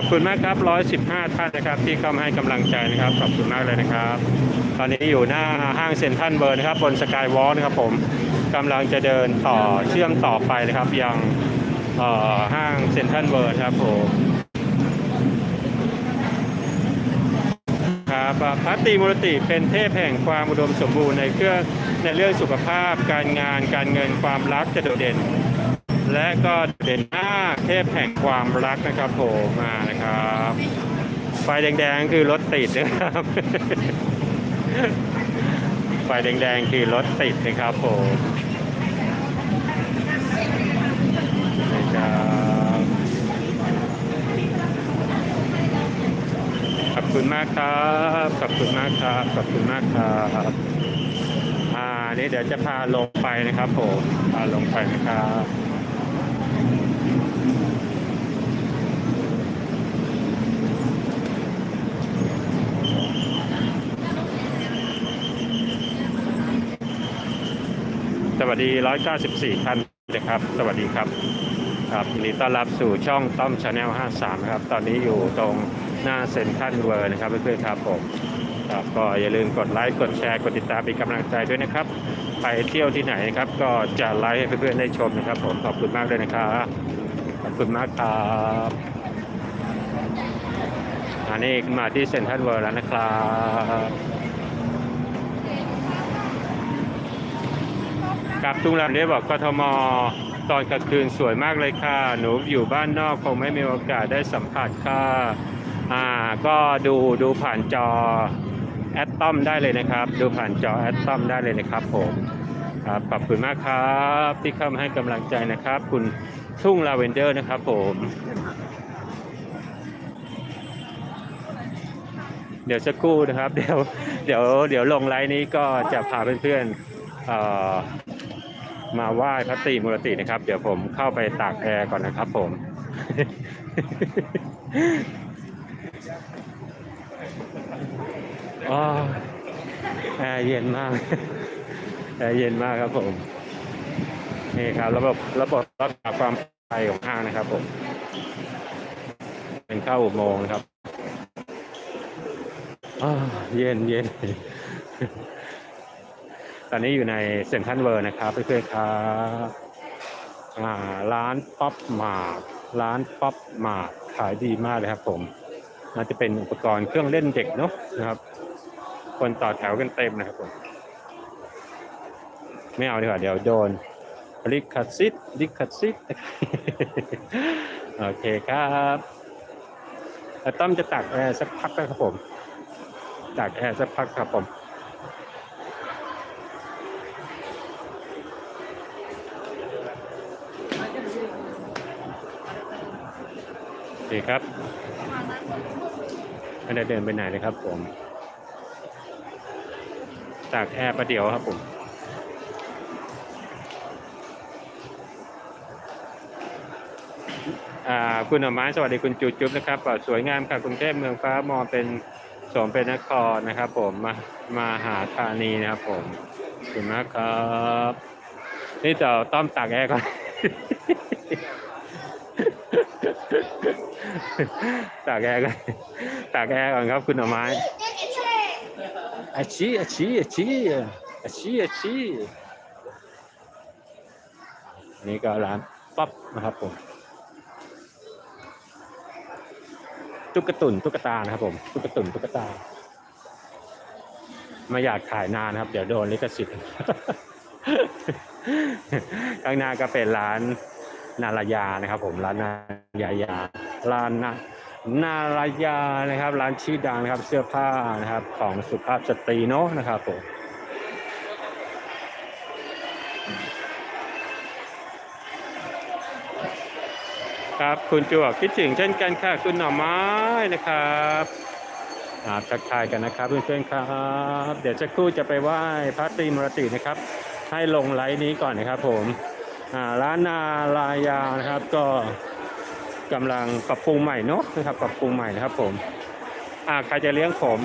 อบคุณมากครับ 115 ท่านนะครับ ที่เข้ามาให้กำลังใจนะครับ ขอบคุณมากเลยนะครับ ตอนนี้อยู่หน้าห้างเซ็นทรัลเบิร์นะครับ บนสกายวอล์นะครับผมกำลังจะเดินต่อเชื่อมต่อไปนะครับ ยังห้างเซ็นทรัลเบิร์ครับผมครับพระตรีมุรติเป็นเทพแห่งความอุดมสมบูรณ์ในเครื่องในเรื่องสุขภาพ การงาน การเงินความรักจะโดดเด่น และก็เด่นมาเทพแห่งความรักนะครับผมมานะครับ ไฟแดงๆคือรถติดนะครับ ไฟแดงๆคือรถติดนะครับผมนะครับขอบคุณมากครับ ขอบคุณมากครับ ขอบคุณมากครับอ่านี่เดี๋ยวจะพาลงไปนะครับผมพาลงไปนะครับ สวัสดี 194 ท่านนะครับ สวัสดีครับ ครับยินดีต้อนรับสู่ช่องต้อมชาแนล 53 นะครับ ตอนนี้อยู่ตรงหน้าเซ็นทรัลเวิร์นะครับเพื่อนๆครับผมครับก็อย่าลืมกดไลค์ กดแชร์ กดติดตามเป็นกำลังใจด้วยนะครับ ไปเที่ยวที่ไหนนะครับ ก็จะไลค์ให้เพื่อนๆได้ชมนะครับ ผม ขอบคุณมากเลยนะครับขอบคุณมากครับอันนี้มาที่เซ็นทรัลเวิร์แล้วนะครับ กับทุ่งลานได้บอกกทม ตอนกลางคืนสวยมากเลยค่ะ หนูอยู่บ้านนอกคงไม่มีโอกาสได้สัมผัสค่ะอ่าก็ดูดูผ่านจอแอดตอมได้เลยนะครับ ดูผ่านจอแอดตอมได้เลยนะครับผมครับขอบคุณมากครับที่เข้ามาให้กำลังใจนะครับ คุณทุ่งลาเวนเดอร์นะครับผม เดี๋ยวสักครู่นะครับ เดี๋ยวเดี๋ยวเดี๋ยวลงไลน์นี้ก็จะพาเพื่อนๆเอ่อ มาไหว้พระตรีมุรตินะครับ เดี๋ยวผมเข้าไปตากแอร์ก่อนนะครับผมอแอร์เย็นมาก แอร์เย็นมากครับผม นี่ครับ ระบบระบบรักษาความปลอดภัยของห้างนะครับผม เป็นเข้าอุโมงค์นะครับอ่าเย็นเย็น ตอนนี้อยู่ในเซ็นทรัลเวิร์นะครับเพื่อนๆครับอ่าร้านป๊อปมากร้านป๊อปมาขายดีมากเลยครับผมน่าจะเป็นอุปกรณ์เครื่องเล่นเด็กเนาะนะครับ คนต่อแถวกันเต็มนะครับผมไม่เอาดีกว่าเดี๋ยวโดนลิขสิทธิ์ลิขสิทธิ์โอเคครับต้อมจะตากแอร์สักพักนะครับผมตากแอร์สักพักครับผม โอเครับไม่ได้เดินไปไหนเลยครับผมตากแอร์ประเดี๋ยวครับผมคุณหน่อไม้สวัสดีคุณจูจุ๊บนะครับสวยงามค่ะกรุงเทพเมืองฟ้ามองเป็นสมเป็นนครนะครับ ผมมามาหาธานีนะครับผมขอบคุณมากครับ นี่จะต้อมตากแอร์ก่อน ตากแอร์ก่อนตากแอร์ก่อนครับคุณหน่อไม้อาชีอาชีอาชีอาชีอาชีนี่ก็ร้านป๊อปนะครับผมตุ๊กตุนตุ๊กตานะครับผมตุ๊กตุนตุ๊กตาไมาอยากขายนานนะครับ เดี๋ยวโดนลิขสิทธิ์ข้างหน้าก็เป็นร้านนารายานะครับผมร้านนารายา ร้านนานารายานะครับร้านชื่อดังนะครับเสื้อผ้านะครับของสุภาพสตรีเนาะนะครับผมครับคุณจวกคิดถึงเช่นกันค่ะคุณหน่อไม้นะครับครับทักทายกันนะครับเพื่อนๆครับ เดี๋ยวจะครู่จะไปไหว้พระตรีมรตินะครับ ให้ลงไลน์นี้ก่อนนะครับผมอ่าร้านนารายานะครับก็ กำลังปรับปรุงใหม่เนาะนะครับปรับปรุงใหม่นะครับผมอ่าใครจะเลี้ยงผม